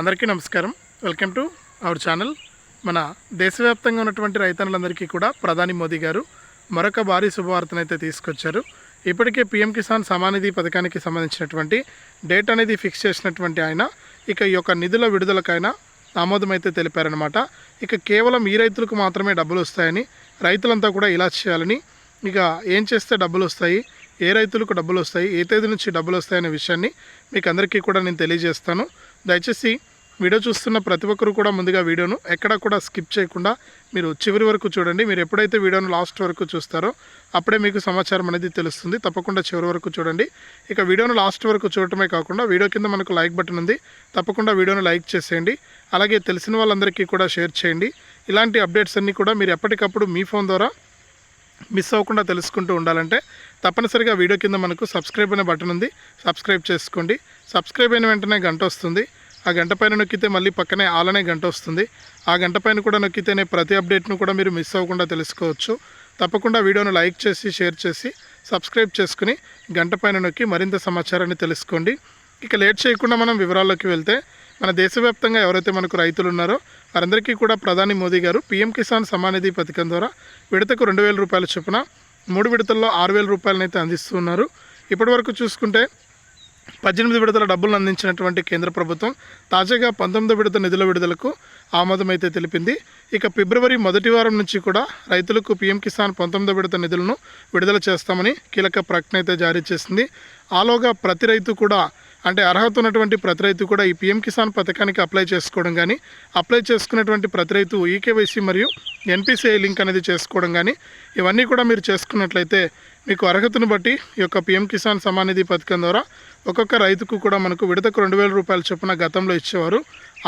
అందరికీ నమస్కారం. Welcome to our channel. మన దేశవ్యాప్తంగా ఉన్నటువంటి రైతన్నులందరికీ కూడా ప్రధాని మోదీ గారు మరొక భారీ శుభవార్తనైతే తీసుకొచ్చారు. ఇప్పటికే పీఎం కిసాన్ సమానిధి పథకానికి సంబంధించినటువంటి డేట్ అనేది ఫిక్స్ చేసినటువంటి ఆయన ఇక ఈ యొక్క నిధుల విడుదలకైనా ఆమోదం అయితే తెలిపారనమాట ఇక కేవలం ఈ రైతులకు మాత్రమే డబ్బులు వస్తాయని రైతులంతా కూడా ఇలా చేయాలని ఇక ఏం చేస్తే డబ్బులు వస్తాయి ఏ రైతులకు డబ్బులు వస్తాయి ఏ తేదీ నుంచి డబ్బులు వస్తాయనే విషయాన్ని మీకు అందరికీ కూడా నేను తెలియజేస్తాను. దయచేసి వీడియో చూస్తున్న ప్రతి ఒక్కరు కూడా ముందుగా వీడియోను ఎక్కడా కూడా స్కిప్ చేయకుండా మీరు చివరి వరకు చూడండి. మీరు ఎప్పుడైతే వీడియోను లాస్ట్ వరకు చూస్తారో అప్పుడే మీకు సమాచారం అనేది తెలుస్తుంది. తప్పకుండా చివరి వరకు చూడండి. ఇక వీడియోను లాస్ట్ వరకు చూడటమే కాకుండా వీడియో కింద మనకు లైక్ బటన్ ఉంది. తప్పకుండా వీడియోను లైక్ చేసేయండి. అలాగే తెలిసిన వాళ్ళందరికీ కూడా షేర్ చేయండి. ఇలాంటి అప్డేట్స్ అన్నీ కూడా మీరు ఎప్పటికప్పుడు మీ ఫోన్ ద్వారా మిస్ అవ్వకుండా తెలుసుకుంటూ ఉండాలంటే తప్పనిసరిగా వీడియో కింద మనకు సబ్స్క్రైబ్ అనే బటన్ ఉంది. సబ్స్క్రైబ్ చేసుకోండి. సబ్స్క్రైబ్ అయిన వెంటనే గంట వస్తుంది. ఆ గంట పైన నొక్కితే మళ్ళీ పక్కనే ఆల్ అనే గంట వస్తుంది. ఆ గంట పైన కూడా నొక్కితేనే ప్రతి అప్డేట్ను కూడా మీరు మిస్ అవ్వకుండా తెలుసుకోవచ్చు. తప్పకుండా వీడియోను లైక్ చేసి షేర్ చేసి సబ్స్క్రైబ్ చేసుకుని గంట పైన నొక్కి మరింత సమాచారాన్ని తెలుసుకోండి. ఇక లేట్ చేయకుండా మనం వివరాల్లోకి వెళ్తే మన దేశవ్యాప్తంగా ఎవరైతే మనకు రైతులు ఉన్నారో వారందరికీ కూడా ప్రధాని మోదీ గారు పీఎం కిసాన్ సమానిధి పథకం ద్వారా విడతకు రెండు వేల రూపాయల చొప్పున మూడు విడతల్లో ఆరు వేల రూపాయలనైతే అందిస్తున్నారు. ఇప్పటి వరకు చూసుకుంటే పద్దెనిమిది విడతల డబ్బులను అందించినటువంటి కేంద్ర ప్రభుత్వం తాజాగా పంతొమ్మిది విడత నిధుల విడుదలకు ఆమోదం అయితే తెలిపింది. ఇక ఫిబ్రవరి మొదటి వారం నుంచి కూడా రైతులకు పీఎం కిసాన్ పంతొమ్మిది విడత నిధులను విడుదల చేస్తామని కీలక ప్రకటన అయితే జారీ చేసింది. ఆలోగా ప్రతి రైతు కూడా అంటే అర్హత ఉన్నటువంటి ప్రతి రైతు కూడా ఈ పీఎం కిసాన్ పథకానికి అప్లై చేసుకోవడం కానీ అప్లై చేసుకున్నటువంటి ప్రతి రైతు ఈకేవైసీ మరియు ఎన్పిసిఐ లింక్ అనేది చేసుకోవడం కానీ ఇవన్నీ కూడా మీరు చేసుకున్నట్లయితే మీకు అర్హతను బట్టి ఈ యొక్క పీఎం కిసాన్ సమానిధి పథకం ద్వారా ఒక్కొక్క రైతుకు కూడా మనకు విడతకు రెండు వేల రూపాయల చొప్పున గతంలో ఇచ్చేవారు.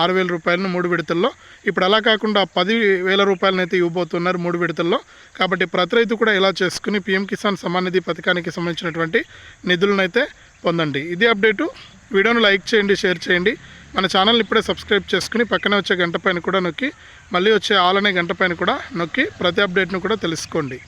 ఆరు వేల రూపాయలను మూడు విడతల్లో. ఇప్పుడు అలా కాకుండా పది వేల రూపాయలను అయితే ఇవ్వబోతున్నారు మూడు విడతల్లో. కాబట్టి ప్రతి రైతు కూడా ఇలా చేసుకుని పీఎం కిసాన్ సమానిధి పథకానికి సంబంధించినటువంటి నిధులను అయితే పొందండి. ఇది అప్డేటు. వీడియోను లైక్ చేయండి షేర్ చేయండి. మన ఛానల్ని ఇప్పుడే సబ్స్క్రైబ్ చేసుకుని పక్కనే వచ్చే గంట పైన కూడా నొక్కి మళ్ళీ వచ్చే ఆల్ అనే గంట పైన కూడా నొక్కి ప్రతి అప్డేట్ను కూడా తెలుసుకోండి.